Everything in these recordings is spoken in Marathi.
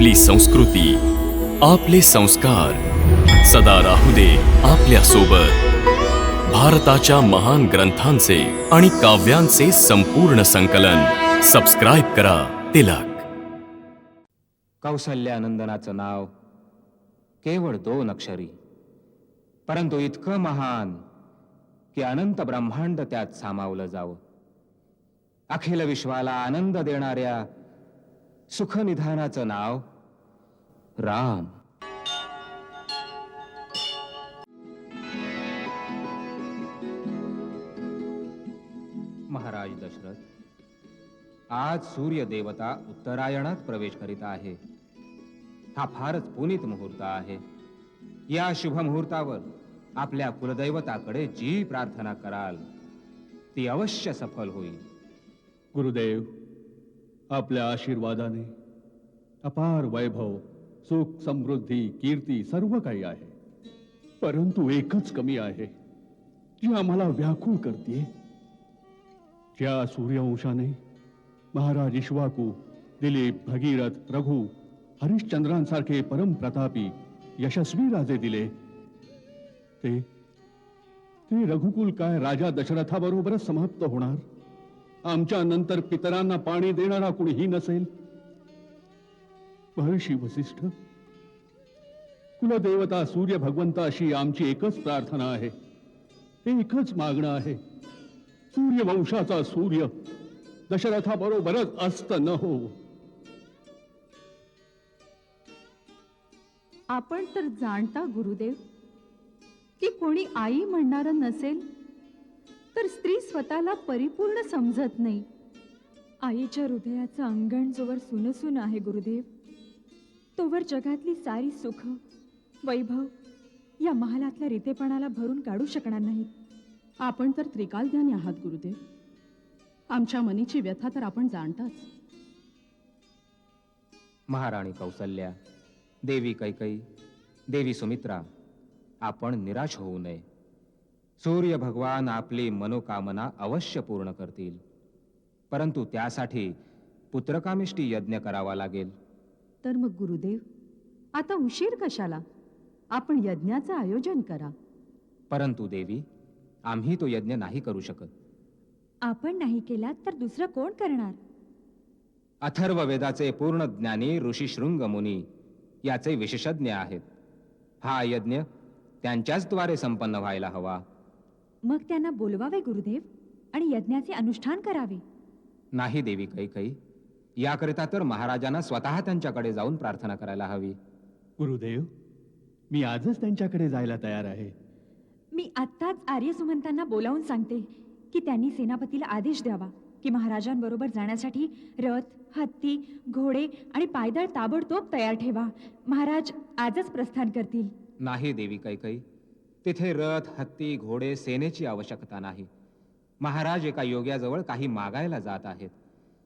आपली संस्कृती आपले संस्कार सदा राहू दे आपल्यासोबत. भारताच्या महान ग्रंथांचे आणि काव्यांचे संपूर्ण संकलन. सबस्क्राईब करा तिलक. कौशल्यानंदनाचं नाव केवळ दोन अक्षरी. परंतु इतकं महान की अनंत ब्रह्मांड त्यात सामावलं जावं. अखिल विश्वाला आनंद देणाऱ्या सुखनिधानाचं नाव राम। महाराज दशरथ आज सूर्य देवता उत्तरायणात प्रवेश करीत आहे. हा फारच पुनीत मुहूर्त आहे. या शुभ मुहूर्तावर आपल्या कुलदैवताकडे जी प्रार्थना कराल ती अवश्य सफल होईल. गुरुदेव आपल्या आशीर्वादाने अपार वैभव सुख समृद्धी कीर्ती सर्व काही आहे. परंतु एकच कमी आहे जी आम्हाला व्याकुळ करते. ज्या सूर्यवंशाने महाराज इश्वाकू दिलीप भगीरथ रघु हरिश्चंद्रांसारखे परमप्रतापी यशस्वी राजे दिले ते ते रघुकुल काय राजा दशरथाबरोबरच समाप्त होणार? आमच्या नंतर पितरांना पाणी देणारा कुणीही नसेल? महर्षी वसिष्ठ. कुलदेवता सूर्य भगवंताशी आमची एकच प्रार्थना आहे. एकच मागणं आहे. सूर्यवंशाचा सूर्य दशरथाबरोबरच अस्त न हो. आपण तर जाणता गुरुदेव की कोणी आई म्हणणार नसेल तर स्त्री स्वतःला परिपूर्ण समजत नाही. आईच्या हृदयाचं अंगण जोवर सुनसून आहे गुरुदेव. तोवर जगातली सारी सुख वैभव या महालातल्या रितेपणाला भरून काढू शकणार नाहीत आपण तर त्रिकालज्ञानी आहात गुरुदेव. आमच्या मनीची व्यथा तर आपण जाणताच. महाराणी कौसल्या देवी कैकई देवी सुमित्रा आपण निराश होऊ नये. सूर्य भगवान आपली मनोकामना अवश्य पूर्ण करतील. परंतु त्यासाठी पुत्रकामिष्टी यज्ञ करावा लागेल. तर मग गुरुदेव आता उशीर कशाला? आपण यज्ञाचं आयोजन करा. परंतु देवी आम्ही तो यज्ञ नाही करू शकत. आपण नाही केला तर दुसरं कोण करणार? अथर्व वेदाचे पूर्ण ज्ञानी ऋषी शृंग मुनी याचे विशेषज्ञ आहेत. हा यज्ञ त्यांच्याच द्वारे संपन्न व्हायला हवा. मग त्यांना बोलवावे गुरुदेव आणि यज्ञाचे अनुष्ठान करावे. नाही देवी कैकई. याकरिता तर महाराजांना स्वतः त्यांच्याकडे जाऊन प्रार्थना करायला हवी. गुरुदेव मी आजच त्यांच्याकडे जायला तयार आहे. मी आत्ताच आर्य सुमंतांना बोलावून सांगते की त्यांनी सेनापतीला आदेश द्यावा की महाराजांबरोबर जाण्यासाठी रथ हत्ती घोडे आणि पायदळ ताबडतोब तयार ठेवा. महाराज आजच प्रस्थान करतील. नाही देवी कैकई तिथे रथ हत्ती घोडे सेनेची आवश्यकता नाही. महाराज एका योग्याजवळ काही मागायला जात आहेत.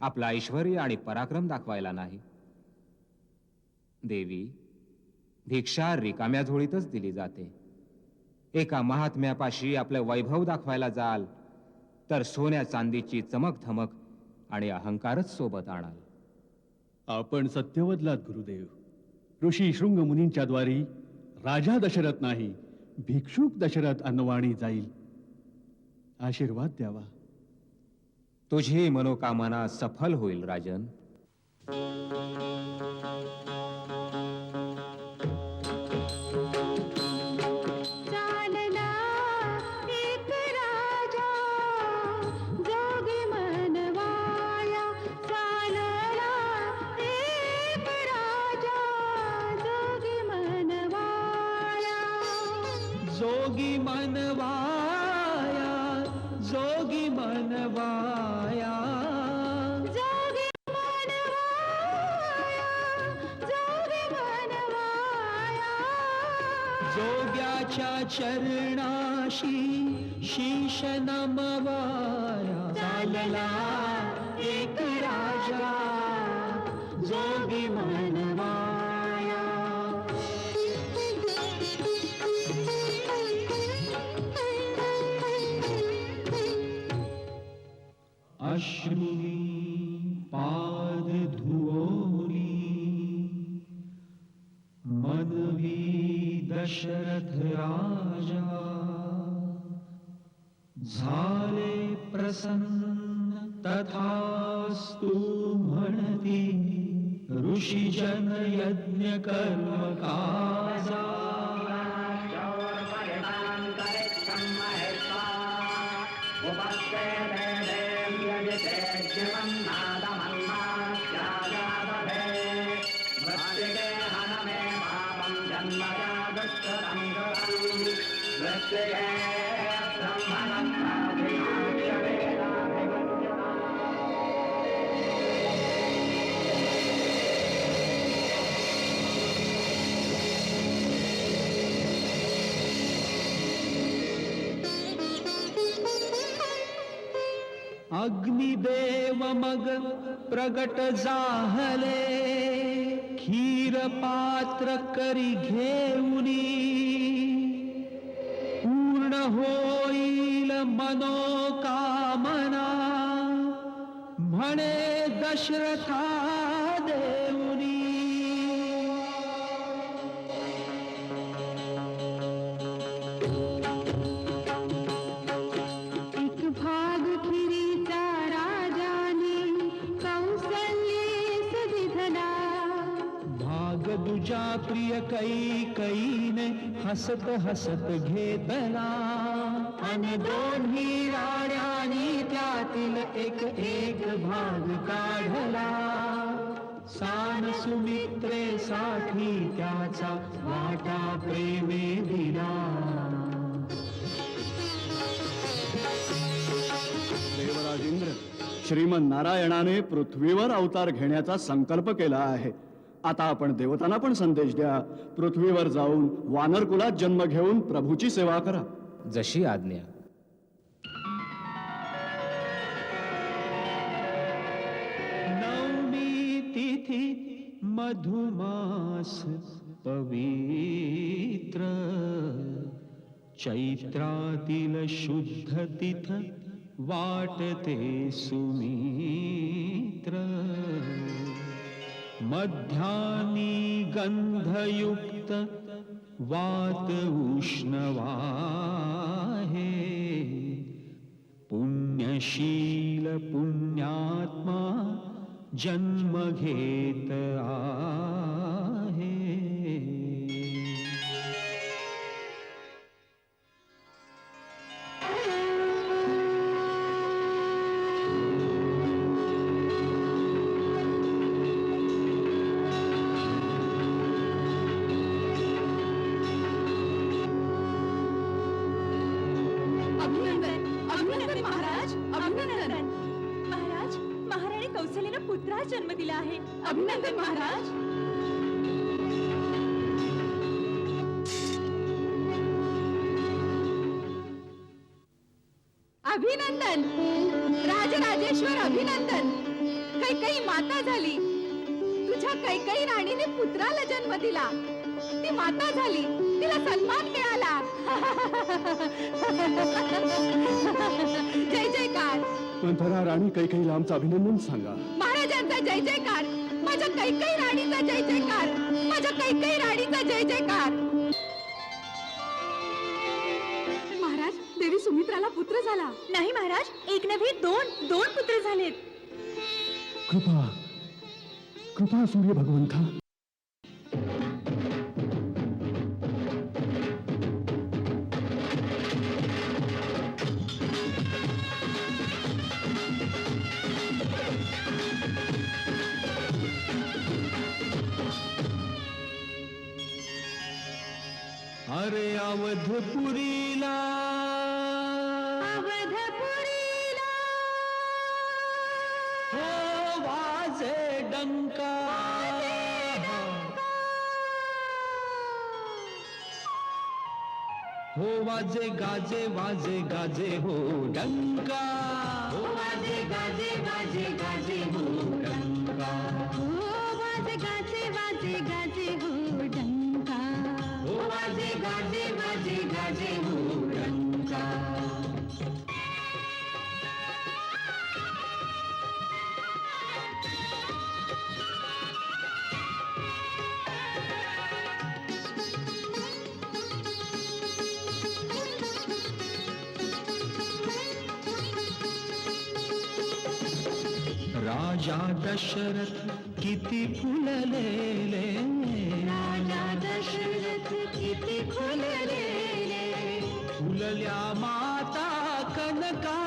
आपला ऐश्वर्य आणि पराक्रम दाखवायला नाही. देवी भिक्षा रिकाम्या झोळीतच दिली जाते. एका महात्म्यापाशी आपलं वैभव दाखवायला जाल तर सोन्या चांदीची चमक धमक आणि अहंकारच सोबत आणाल. आपण सत्यवदलात गुरुदेव. ऋषी शृंग मुनींच्या द्वारी राजा दशरथ नाही भिक्षुक दशरथ अन्नवाणी जाईल. आशीर्वाद द्यावा. तुझी मनोकामना सफल होईल राजन. जोगी मनवाया. मनवाया। जोगी मनवाया जोगी मनवाया। जोग्याच्या चरणाशी शीश नमवाया। चालला एक राजा जोगी मनवाया कर्म काजा अग्निदेव मग प्रगट जाहले खीर पात्र करी घेऊनी. पूर्ण होईल मनोकामना म्हणे दशरथा प्रिय कै कैने हसत हसत घेतला अन दोन्ही राण्यांनी त्यातील एक एक भाग काढला. सान सुमित्रेसाठी त्याचा वाटा प्रेमे दिला. देवराजेंद्र श्रीमन नारायणाने पृथ्वीवर अवतार घेण्याचा संकल्प केला आहे. आता आपण देवतांना पण संदेश द्या. पृथ्वीवर जाऊन वानर कुलात जन्म घेऊन प्रभूची सेवा करा. जशी आज्ञा. नवमी तिथी मधुमास पवित्र. चैत्रातील शुद्ध तिथ वाटते सुमित्र. मध्यानी गंधयुक्त वात उष्णवाहे। पुण्यशील पुण्यात्मा जन्म घेत आहे। महाराणी कौशल्याला पुत्रास जन्म दिला आहे. अभिनंदन महाराज. अभिनंदन. राजराजेश्वर अभिनंदन. कैकई माता झाली. तुझ्या कैकई राणीने पुत्राला जन्म दिला. ती माता झाली. तिला सन्मान मिळाला. मंथरा राणी कैकेईला आमचं अभिनंदन सांगा. महाराजांचा जय जयकार. माझ्या कैकई राणीचा जय जयकार. माझ्या कैकई राणीचा जय जयकार. महाराज देवी सुमित्राला पुत्र झाला. नाही महाराज एक नव्हे दोन दोन पुत्र झालेत. कृपा कृपा सूर्य भगवंता. अरे अवधपुरीला. अवधपुरीला. हो वाजे डंका. हो वाजे गाजे वाजे गाजे हो डंका. हो वाजे गाजे वाजे गाजे हो डंका. हो वाजे गाजे वाजे गाजे हो डंका. हो वाजे गाजे वाजे गाजे हो डंका. राजा दशरथ किती फुललेले राजा दशरथ किती फुललेले फुलल्या माता कनका.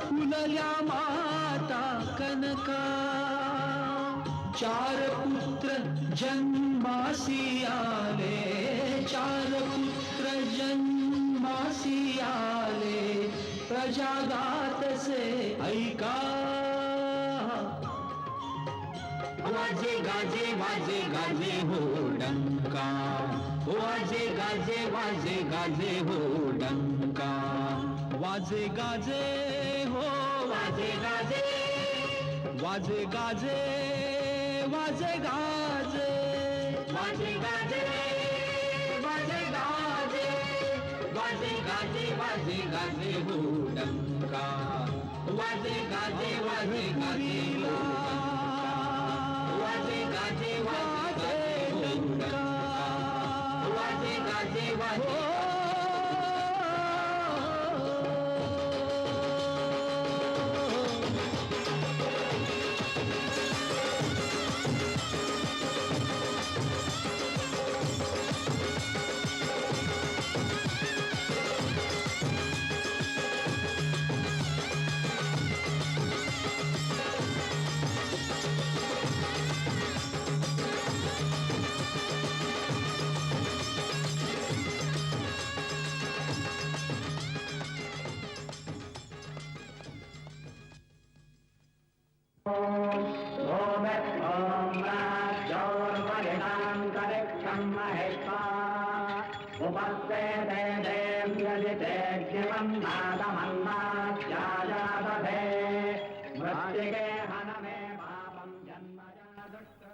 फुलल्या माता कनका. चार पुत्र जन्मासी आले चार पुत्र जन्मासी आले प्रजागात से ऐका. आजे गाजे वाजे गाजे हो डंका वाजे गाजे वाजे गाजे हो डंका वाजे गाजे हो वाजे गाजे वाजे गाजे वाजे गाजे वाजे गाजे वाजे गाजे वाजे गाजे वाजे गाजे हो डंका वाजे गाजे वाजे गाजे हो वाजे गाजे वाजे डंका वाजे वाजे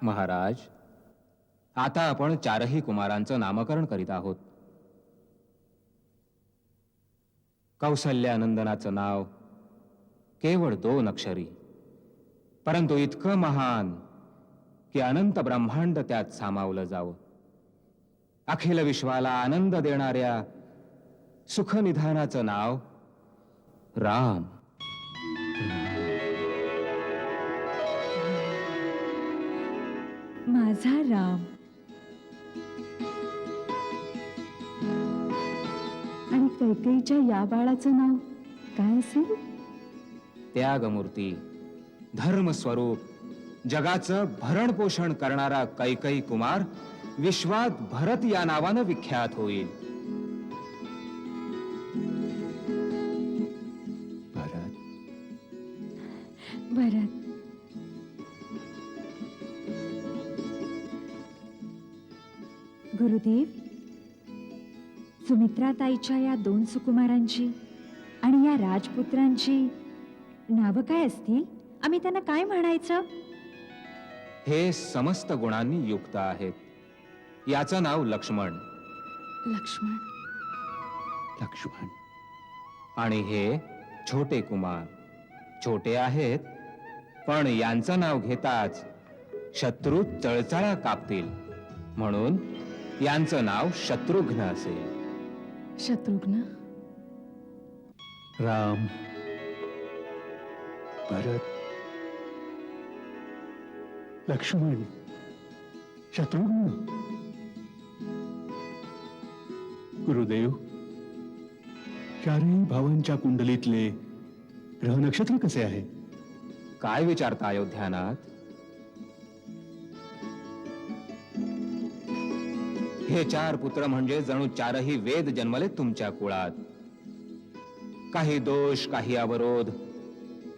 महाराज. आता आपण चारही कुमारांचं नामकरण करीत आहोत. कौशल्यानंदनाचं नाव केवळ दोन अक्षरी. परंतु इतकं महान की अनंत ब्रह्मांड त्यात सामावलं जावं. अखिल विश्वाला आनंद देणाऱ्या सुखनिधानाचं नाव राम. माझा राम. आणि कैकेईच्या या बाळाचं नाव काय असेल? त्यागमूर्ती. धर्मस्वरूप. जगाचं भरण पोषण करणारा कैकई कुमार विश्वात भरत या नावानं विख्यात होईल. सुमित्राताईच्या या दोन सुकुमारांची आणि या राजपुत्रांची नावं काय असतील? आम्ही त्यांना काय म्हणायचं? हे समस्त गुणांनी युक्त आहेत. याचं नाव लक्ष्मण. लक्ष्मण? लक्ष्मण. आणि हे छोटे कुमार. छोटे आहेत पण यांचं नाव घेताच शत्रू चळचळा कापतील. म्हणून यांचं नाव शत्रुघ्न असेल. शत्रुघ्न? राम भरत लक्ष्मण शत्रुघ्न। गुरुदेव चारही भावांच्या कुंडलीतले ग्रह नक्षत्र कसे आहे काय विचारता अयोध्यानाथ? हे चार पुत्र म्हणजे जणू चारही वेद जन्मले तुमच्या कुळात. काही दोष काही अवरोध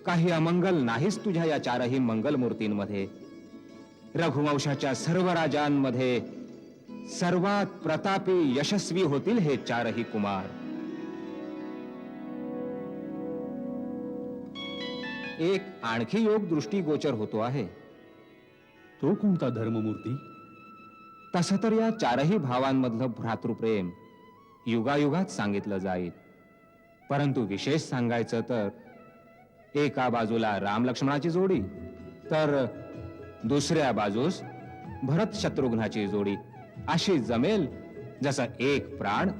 काही अमंगल नाहीच तुझ्या या चारही मंगल मूर्तींमध्ये रघुवंशाच्या सर्व राजांमध्ये सर्वात प्रतापी यशस्वी होतील हे चारही कुमार. एक आणखी योग दृष्टीगोचर होतो आहे. तो कोणता धर्ममूर्ती? तसं तर या चारही भावांमधलं भ्रातृप्रेम युगायुगात सांगितलं जाईल. परंतु विशेष सांगायचं तर एका बाजूला राम लक्ष्मणाची जोडी तर दुसऱ्या बाजूस भरत शत्रुघ्नाची जोडी अशी जमेल जसं एक प्राण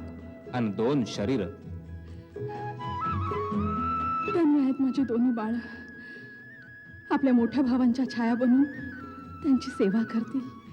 आणि दोन शरीर. धन्य आहेत माझी दोन्ही बाळ. आपल्या मोठ्या भावांच्या छाया बनून त्यांची सेवा करतील.